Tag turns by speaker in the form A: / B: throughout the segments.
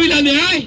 A: मागावीला न्याय?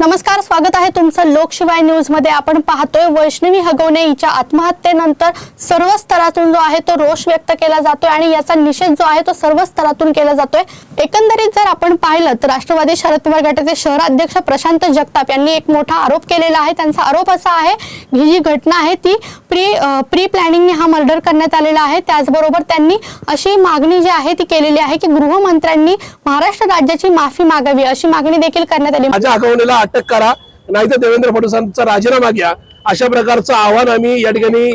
B: नमस्कार स्वागत आहे तुमचं लोकशिवाय न्यूजमध्ये. आपण पाहतोय वैष्णवी हगवणे हिच्या आत्महत्येनंतर सर्व स्तरातून जो आहे तो रोष व्यक्त केला जातोय आणि याचा निषेध जो आहे तो सर्व स्तरातून केला जातोय. एकंदरीत जर आपण पाहिलं तर राष्ट्रवादी शरद पवार गटाचे शहराध्यक्ष प्रशांत जगताप यांनी एक मोठा आरोप केलेला आहे. त्यांचा आरोप असा आहे ही जी घटना आहे ती प्री प्री प्लॅनिंगने हा मर्डर करण्यात आलेला आहे. त्याचबरोबर त्यांनी अशी मागणी जी आहे ती केलेली आहे की गृहमंत्र्यांनी महाराष्ट्र राज्याची माफी मागावी अशी मागणी देखील करण्यात आली.
C: माझ्या अकाउंटला अटक करा नाहीतर देवेंद्र फडणवीसांचा राजीनामा घ्या. अशा प्रकारचं आव्हान आम्ही या ठिकाणी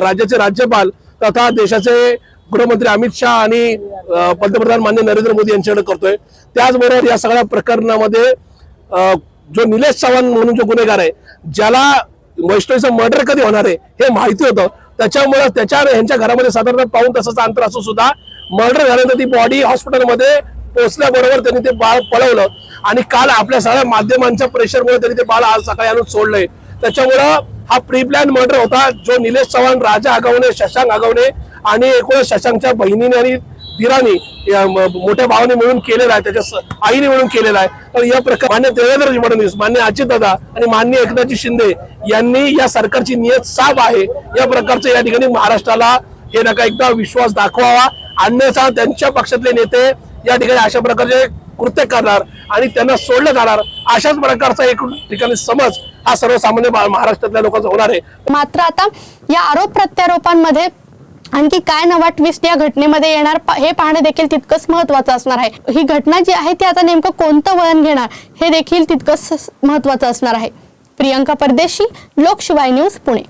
C: राज्याचे राज्यपाल तथा देशाचे गृहमंत्री अमित शहा आणि पंतप्रधान मान्य नरेंद्र मोदी यांच्याकडे करतोय. त्याचबरोबर या सगळ्या प्रकरणामध्ये जो निलेश चव्हाण म्हणून जो गुन्हेगार आहे ज्याला वैष्णवीचं मर्डर कधी होणार आहे हे माहिती होतं. त्याच्यामुळे त्याच्या यांच्या घरामध्ये साधारण पाऊन तासाचं अंतर असून सुद्धा मर्डर झाल्यानंतर ती बॉडी हॉस्पिटलमध्ये पोहोचल्याबरोबर त्यांनी ते बाळ पळवलं. आणि काल आपल्या सगळ्या माध्यमांच्या प्रेशरमुळे त्यांनी ते बाळ आज सकाळी आणून सोडलंय. त्याच्यामुळं हा प्री प्लॅन मर्डर होता जो निलेश चव्हाण राजा आगवणे शशांक आगवणे आणि एकूण शशांकच्या बहिणीने आणि दिरानी मोठ्या भावाने मिळून केलेला आहे त्याच्या आईने मिळून केलेला आहे. तर या प्रकार मान्य देवेंद्र फडणवीस मान्य अजितदादा आणि मान्य एकनाथजी शिंदे यांनी या सरकारची नियत साफ आहे. या प्रकारचं या ठिकाणी महाराष्ट्राला हे नका एकदा विश्वास दाखवावा. अन्यथा त्यांच्या पक्षातले नेते या ठिकाणी अशा प्रकारचे कृत्य करणार आणि त्यांना सोडलं जाणार. अशाच प्रकारचा एक ठिकाणी समज हा सर्वसामान्य महाराष्ट्रातल्या लोकांचा होणार आहे.
B: मात्र आता या आरोप प्रत्यारोपांमध्ये आणखी काय नवा ट्विस्ट या घटनेमध्ये येणार? हे पाहणे देखील तितकंच महत्वाचं असणार आहे. ही घटना जी आहे ती आता नेमकं कोणतं वळण घेणार? हे देखील तितकंच महत्वाचं असणार आहे. प्रियंका परदेशी लोकशिवाय न्यूज पुणे.